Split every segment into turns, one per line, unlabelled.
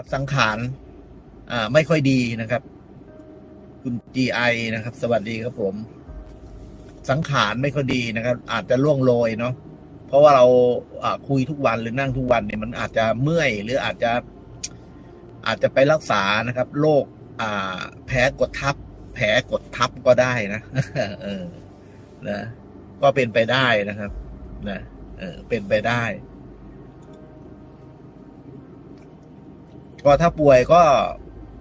ครับ สังขารอ่า ไม่ค่อยดีนะครับ คุณ GI นะครับ สวัสดีครับผม สังขารไม่ค่อยดีนะครับ อาจจะล่วงโรยเนาะเพราะว่าเราอ่าคุยทุกวันหรือนั่งทุกวันเนี่ยมันอาจจะเมื่อย หรืออาจจะ อาจจะไปรักษานะครับโรคอ่า แผลกดทับ แผลกดทับก็ได้นะเออนะก็เป็นไปได้นะครับ นะเออเป็นไปได้ ก็ถ้าป่วยก็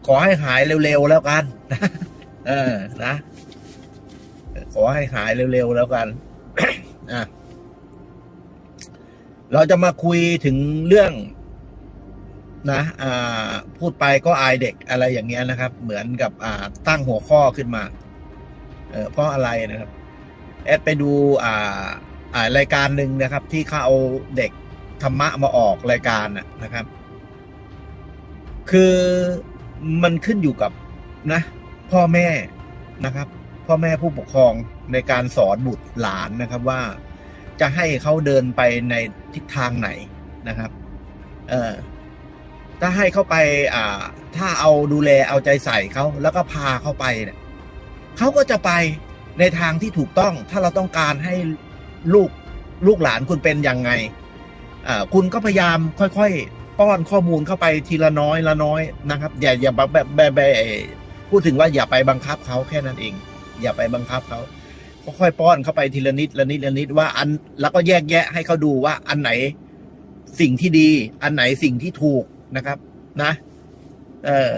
ขอให้หายเร็วๆแล้วกัน เออ นะ ขอให้หายเร็วๆแล้วกันอะเราจะมาคุยถึงเรื่อง นะอ่า พูดไปก็อายเด็กอะไรอย่างเงี้ยนะครับ เหมือนกับ อ่า ตั้งหัวข้อขึ้นมา เออเพราะอะไรนะครับ แอดไปดู อ่า อ่ารายการหนึ่งนะครับ ที่เขาเอาเด็กธรรมะมาออกรายการน่ะนะครับ คือมันขึ้นอยู่กับนะ พ่อแม่นะครับ พ่อแม่ผู้ปกครองในการสอนบุตรหลานนะครับว่าจะให้เขาเดินไปในทิศทางไหนนะครับ เออถ้าให้เขาไป อ่า ถ้าเอาดูแลเอาใจใส่เขาแล้วก็พาเขาไปเนี่ยเขาก็จะไปในทางที่ถูกต้อง ถ้าเราต้องการให้ลูกลูกหลานคุณเป็นยังไงอ่าคุณก็พยายามค่อยๆ ป้อนข้อมูลเข้าไปทีละน้อยละน้อยนะครับ อย่าอย่าแบบแบบแบบพูดถึงว่าอย่าไปบังคับเขาแค่นั้นเอง อย่าไปบังคับเขาค่อยๆป้อนเข้าไปทีละนิดละนิดละนิดว่าอันแล้วก็แยกแยะให้เขาดูว่าอันไหนสิ่งที่ดี อันไหนสิ่งที่ถูกนะครับ นะ เออ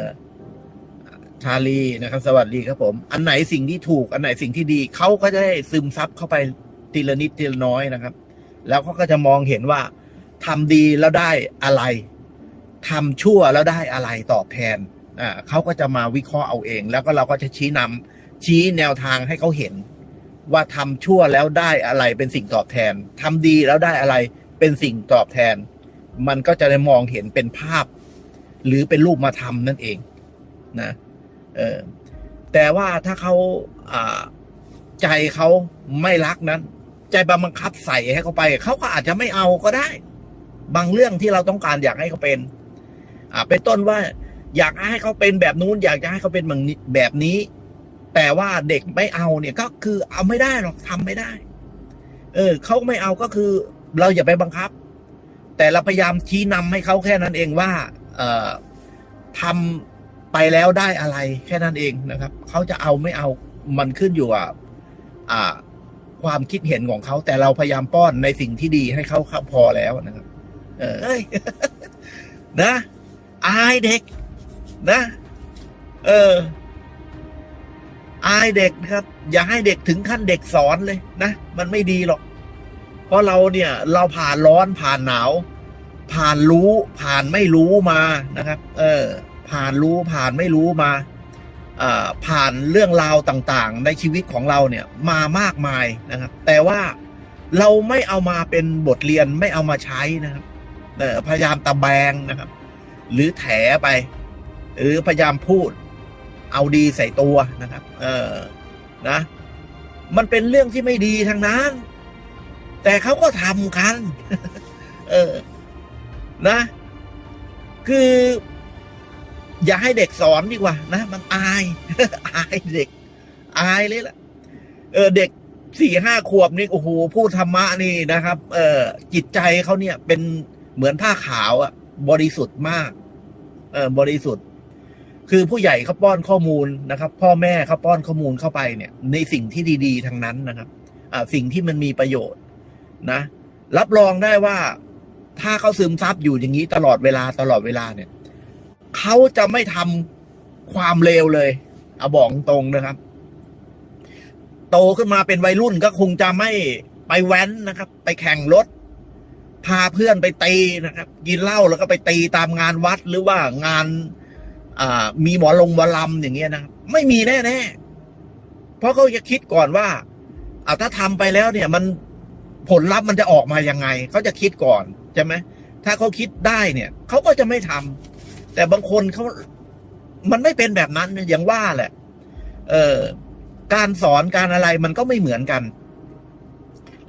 ชาลีนะครับ สวัสดีครับผม อันไหนสิ่งที่ถูก อันไหนสิ่งที่ดีเขาก็จะได้ซึมซับเข้าไปทีละนิดทีละน้อยนะครับ แล้วเขาก็จะมองเห็นว่า ทำดีแล้วได้อะไรทำชั่วแล้วได้อะไรตอบแทนอ่าเขาก็จะมาวิเคราะห์เอาเอง แล้วก็เราก็จะชี้นำชี้แนวทางให้เขาเห็น ว่าทำชั่วแล้วได้อะไรเป็นสิ่งตอบแทนทำดีแล้วได้อะไรเป็นสิ่งตอบแทน มันก็จะได้มองเห็นเป็นภาพ หรือเป็นรูปมาทำนั่นเองนะเออแต่ว่าถ้าเขาอ่าใจเขาไม่รักนั้น ใจบังคับใส่ให้เขาไป เขาก็อาจจะไม่เอาก็ได้ บางเรื่องที่เราต้องการอยากให้เขาเป็น อ่าเป็นต้นว่า อยากให้เขาเป็นแบบนู้น อยากจะให้เขาเป็นแบบนี้ แต่ว่าเด็กไม่เอาเนี่ยก็คือเอาไม่ได้หรอกทำไม่ได้ เออเขาไม่เอาก็คือ เราอย่าไปบังคับ แต่เราพยายามชี้นำให้เขาแค่นั้นเองว่า เอ่อทำไปแล้วได้อะไร แค่นั้นเองนะครับเขาจะเอาไม่เอามันขึ้นอยู่กับอ่าความคิดเห็นของเขาแต่เราพยายามป้อนในสิ่งที่ดีให้เขาพอแล้วนะครับ เอ้ยนะอายเด็ก นะ เออ อายเด็กนะครับ อย่าให้เด็กถึงขั้นเด็กสอนเลยนะ มันไม่ดีหรอก เพราะเราเนี่ย เราผ่านร้อนผ่านหนาว ผ่านรู้ ผ่านไม่รู้มานะครับ เออ ผ่านรู้ผ่านไม่รู้มาอ่าผ่านเรื่องราวต่างๆ ในชีวิตของเราเนี่ยมามากมายนะครับ แต่ว่าเราไม่เอามาเป็นบทเรียนไม่เอามาใช้นะครับ พยายามตะแบงนะครับ หรือแถไป หรือพยายามพูด เอาดีใส่ตัวนะครับ เออนะ มันเป็นเรื่องที่ไม่ดีทางนั้น แต่เขาก็ทำกัน เออ นะ คือ อย่าให้เด็กสอนดีกว่า นะ มันอาย อายเด็ก อายเลยล่ะ เออ เด็กสี่ห้าขวบนี่โอ้โหพูดธรรมะนี่นะครับ เออจิตใจเขาเนี่ยเป็น เหมือนผ้าขาวอะ่ะ บริสุทธิ์มาก เออบริสุทธิ์ คือผู้ใหญ่เขาป้อนข้อมูลนะครับ พ่อแม่เขาป้อนข้อมูลเข้าไปเนี่ย ในสิ่งที่ดีๆทั้งนั้นนะครับ อ่า สิ่งที่มันมีประโยชน์นะ รับรองได้ว่าถ้าเขาซึมซับอยู่อย่างนี้ตลอดเวลาตลอดเวลาเนี่ยเขาจะไม่ทำความเลวเลยเอาบอกตรงนะครับ โตขึ้นมาเป็นวัยรุ่นก็คงจะไม่ไปแว้นนะครับ ไปแข่งรถ พาเพื่อนไปตีนะครับ กินเหล้าแล้วก็ไปตีตามงานวัดหรือว่างาน อ่า มีหมอลงหมอลำอย่างเงี้ยนะครับไม่มีแน่ๆเพราะเขาจะคิดก่อนว่าอาถ้าทำไปแล้วเนี่ย มันผลลัพธ์มันจะออกมายังไงเขาจะคิดก่อนใช่ไหมถ้าเขาคิดได้เนี่ยเขาก็จะไม่ทำแต่บางคนเขามันไม่เป็นแบบนั้นอย่างว่าแหละ เออการสอนการอะไรมันก็ไม่เหมือนกัน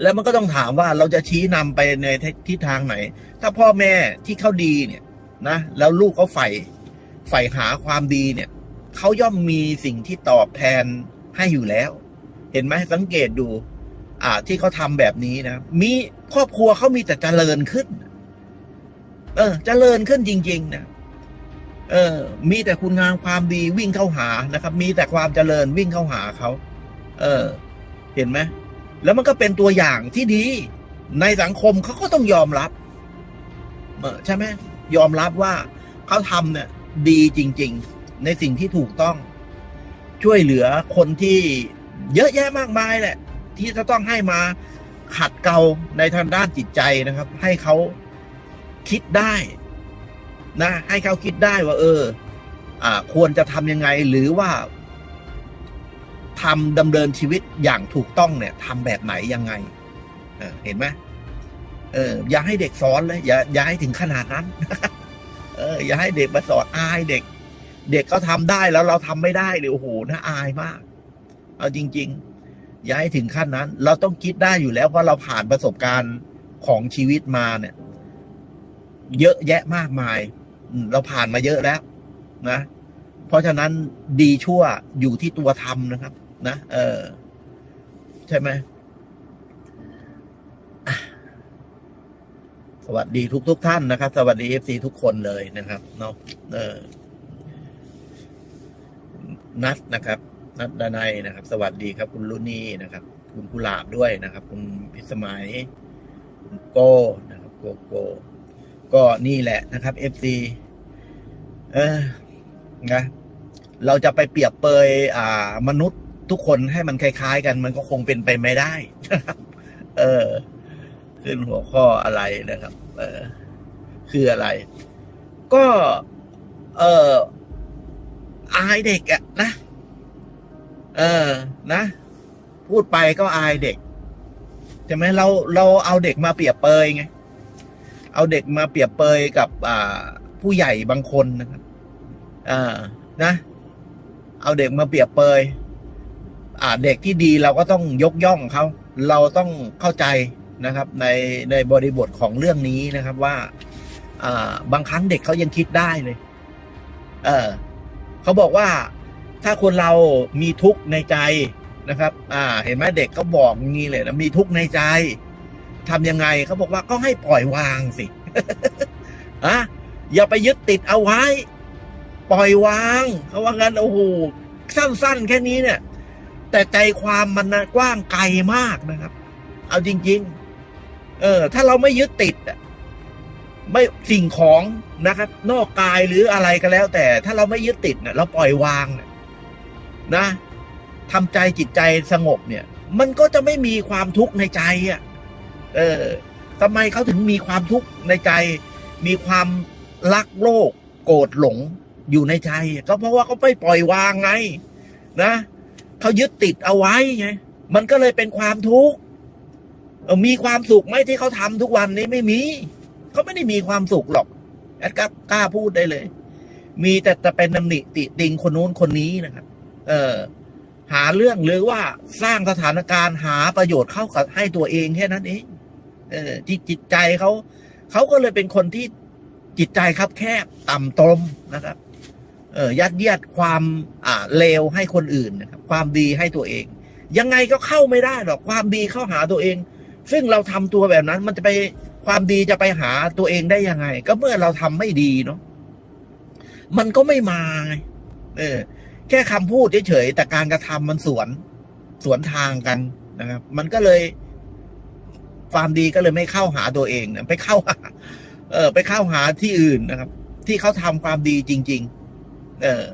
แล้วมันก็ต้องถามว่าเราจะชี้นำไปในทิศทางไหน ถ้าพ่อแม่ที่เขาดีเนี่ยนะ แล้วลูกเขาใฝ่ใฝ่หาความดีเนี่ยเขาย่อมมีสิ่งที่ตอบแทนให้อยู่แล้ว เห็นไหมสังเกตดู อ่า ที่เขาทำแบบนี้นะมีครอบครัวเขามีแต่เจริญขึ้น เออ เจริญขึ้นจริง ๆนะเออ มีแต่คุณงามความดีวิ่งเข้าหานะครับ มีแต่ความเจริญวิ่งเข้าหาเขา เออ เห็นไหม แล้วมันก็เป็นตัวอย่างที่ดี ในสังคมเขาก็ต้องยอมรับเออใช่ไหมยอมรับว่าเขาทำเนี่ย ดีจริง ๆ ในสิ่งที่ถูกต้อง ช่วยเหลือคนที่เยอะแยะมากมายแหละ ที่จะต้องให้มาขัดเกลาในทางด้านจิตใจนะครับ ให้เขาคิดได้ นะ ให้เขาคิดได้ว่า เออ อ่า ควรจะทำยังไงหรือว่า ทำดำเนินชีวิตอย่างถูกต้องเนี่ยทำแบบไหนยังไงเเห็นไหมเออ อย่าให้เด็กสอนเลย อย่าอย่าให้ถึงขนาดนั้น เออ อย่าให้เด็กมาสอนอายเด็ก เด็กก็ทำได้แล้วเราทำไม่ได้เลยโอ้โหน่าอายมาก เอาจริง ๆ อย่าให้ถึงขั้นนั้น เราต้องคิดได้อยู่แล้วเพราเราผ่านประสบการณ์ของชีวิตมาเนี่ย เยอะแยะมากมายอืเราผ่านมาเยอะแล้ว นะ เพราะฉะนั้นดีชั่วอยู่ที่ตัวทำนะครับ นะ เออ ใช่ไหมสวัสดีทุกทุกท่านนะครับ สวัสดีเอฟซีทุกคนเลยนะครับเนาะเออ นัดนะครับ นัดดานายนะครับ สวัสดีครับ คุณลุนี่นะครับ คุณกุหลาบด้วยนะครับ คุณพิสมัยคุณโก้นะครับโกโก้ก็นี่แหละนะครับ FC เออนะเราจะไปเปรียบเปยอ่า มนุษย์ ทุกคนให้มันคล้าย ๆ กัน มันก็คงเป็นไปไม่ได้นะครับ เออ ขึ้นหัวข้ออะไรนะครับ เออ คืออะไร ก็ เอออายเด็กอะนะ เออ นะ พูดไปก็อายเด็กใช่ไหมเราเราเอาเด็กมาเปรียบเปยไง เอาเด็กมาเปรียบเปยกับ อ่า ผู้ใหญ่บางคนนะครับ อ่า นะ เอาเด็กมาเปรียบเปย เด็กที่ดีเราก็ต้องยกย่องเขาเราต้องเข้าใจนะครับ ในในบริบทของเรื่องนี้นะครับว่าบางครั้งเด็กเขายังคิดได้เลย เออเขาบอกว่าถ้าคนเรามีทุกข์ในใจนะครับ อ่า เห็นไหมเด็กเขาบอกงี้เลยนะมีทุกข์ในใจทำยังไงเขาบอกว่าก็ให้ปล่อยวางสิอะอย่าไปยึดติดเอาไว้ ปล่อยวางเขาว่างั้นโอ้โหสั้นๆ แค่นี้เนี่ย แต่ใจความมันนะกว้างไกลมากนะครับ เอาจริง ๆ เออ ถ้าเราไม่ยึดติดไม่สิ่งของนะครับ นอกกายหรืออะไรก็แล้ว แต่ถ้าเราไม่ยึดติดเนี่ยเราปล่อยวางเนี่ยนะทำใจจิตใจสงบเนี่ย มันก็จะไม่มีความทุกข์ในใจอะ เออทำไมเขาถึงมีความทุกข์ในใจ มีความรักโลก โกรธหลงอยู่ในใจ ก็เพราะว่าเขาไม่ปล่อยวางไง นะ เขายึดติดเอาไว้ไงมันก็เลยเป็นความทุกข์มีความสุขไหมที่เขาทำทุกวันนี้ไม่มีเขาไม่ได้มีความสุขหรอกแอดกล้ากล้าพูดได้เลย มีแต่จะเป็นนำหนิติติงคนนู้นคนนี้นะครับ เออหาเรื่องหรือว่าสร้างสถานการณ์หาประโยชน์เข้ากับให้ตัวเองแค่นั้นเองเออที่จิตใจเขาเขาก็เลยเป็นคนที่จิตใจคับแคบต่ำตรมนะครับ เออยัดเยียดความอ่าเลวให้คนอื่นนะครับความดีให้ตัวเอง ยังไงก็เข้าไม่ได้หรอกความดีเข้าหาตัวเอง ซึ่งเราทำตัวแบบนั้น มันจะไปความดีจะไปหาตัวเองได้ยังไง ก็เมื่อเราทำไม่ดีเนาะมันก็ไม่มาไงเออ แค่คำพูดเฉยๆแต่การกระทำมันสวนสวนทางกันนะครับ มันก็เลย ความดีก็เลยไม่เข้าหาตัวเองนะไปเข้าเออ ไปเข้าหาที่อื่นนะครับ ที่เขาทำความดีจริง ๆ เออ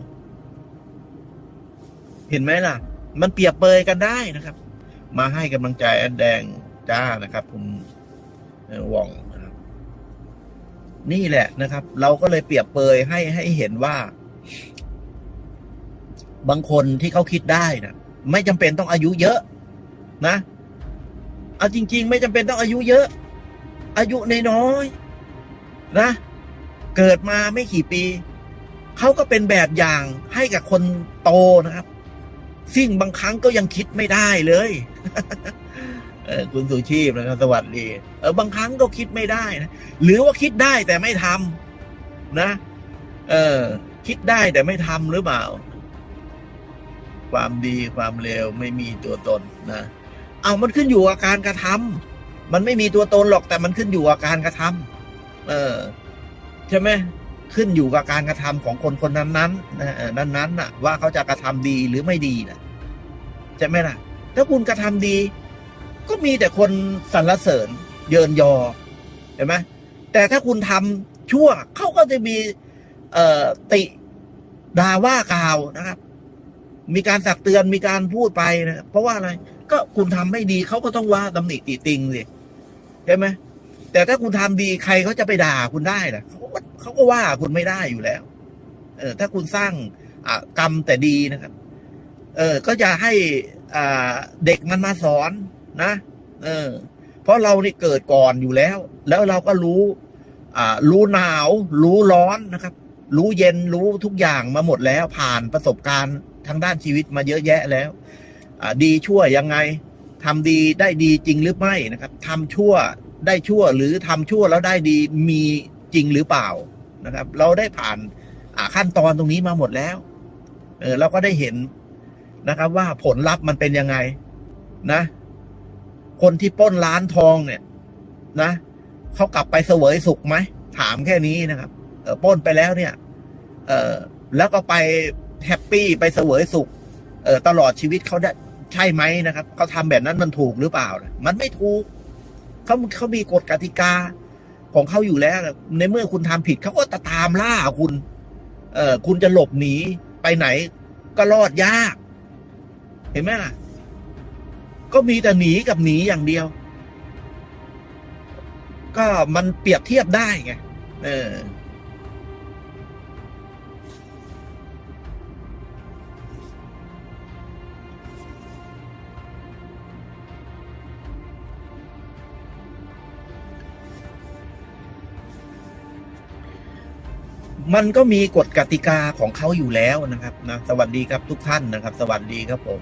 เห็นไหมล่ะ มันเปรียบเปยกันได้นะครับ มาให้กำลังใจแอนแดงจ้านะครับ คุณว่องนะครับ นี่แหละนะครับ เราก็เลยเปรียบเปยให้ให้เห็นว่า บางคนที่เขาคิดได้นะไม่จำเป็นต้องอายุเยอะ นะเอาจริง ๆ ไม่จำเป็นต้องอายุเยอะ อายุน้อยๆนะ เกิดมาไม่กี่ปี เขาก็เป็นแบบอย่างให้กับคนโตนะครับ ซึ่งบางครั้งก็ยังคิดไม่ได้เลยคุณสุชีพนะครับสวัสดีเออบางครั้งก็คิดไม่ได้นะหรือว่าคิดได้แต่ไม่ทนะ เออ คิดได้แต่ไม่ทำหรือเปล่า ความดีความเลวไม่มีตัวตนนะเอามันขึ้นอยู่กับการกระทำมันไม่มีตัวตนหรอกแต่มันขึ้นอยู่กับการกระทำเออ ใช่ไหม ขึ้นอยู่กับการกระทำของคนคนนั้นนั้นนั้นนั้นน่ะ ว่าเขาจะกระทำดีหรือไม่ดีนะใช่ไหมล่ะ ถ้าคุณกระทำดี ก็มีแต่คนสรรเสริญ เยินยอเห็นไหมแต่ถ้าคุณทำชั่วเขาก็จะมีเอ่อติด่าว่ากล่าวนะครับ มีการตักเตือนมีการพูดไปนะเพราะว่าอะไร ก็คุณทำไม่ดีเขาก็ต้องว่าตำหนิติติงสิใช่ไหมแต่ถ้าคุณทำดีใครเขาจะไปด่าคุณได้ล่ะ เขาก็ว่าคุณไม่ได้อยู่แล้ว เออ ถ้าคุณสร้างกรรมแต่ดีนะครับ เออ ก็จะให้เด็กมันมาสอนนะ เออ เพราะเรานี่เกิดก่อนอยู่แล้ว แล้วเราก็รู้ อ่า รู้หนาว รู้ร้อนนะครับ รู้เย็นรู้ทุกอย่างมาหมดแล้ว ผ่านประสบการณ์ทางด้านชีวิตมาเยอะแยะแล้วดีชั่วยังไงทำดีได้ดีจริงหรือไม่นะครับทำชั่วได้ชั่วหรือทำชั่วแล้วได้ดีมี จริงหรือเปล่านะครับ เราได้ผ่านาขั้นตอนตรงนี้มาหมดแล้ว เออเราก็ได้เห็นนะครับ ว่าผลลัพธ์มันเป็นยังไงนะ คนที่ปล้นร้านทองเนี่ย นะเขากลับไปเสวยสุขไหมถามแค่นี้นะครับ เออปล้นไปแล้วเนี่ย เออแล้วก็ไปแฮปปี้ไปเสวยสุข เออตลอดชีวิตเขาได้ใช่ไหมนะครับเขาทำแบบนั้นมันถูกหรือเปล่านะมันไม่ถูกเขาเขามีกฎกติกา ของเขาอยู่แล้ว ในเมื่อคุณทำผิดเขาก็ตะตามล่าคุณ เออคุณจะหลบหนีไปไหน ก็รอดยาก เห็นไหมล่ะ ก็มีแต่หนีกับหนีอย่างเดียว ก็มันเปรียบเทียบได้ไงเออ มันก็มีกฎกติกาของเขาอยู่แล้วนะครับนะสวัสดีครับทุกท่านนะครับ สวัสดีครับผม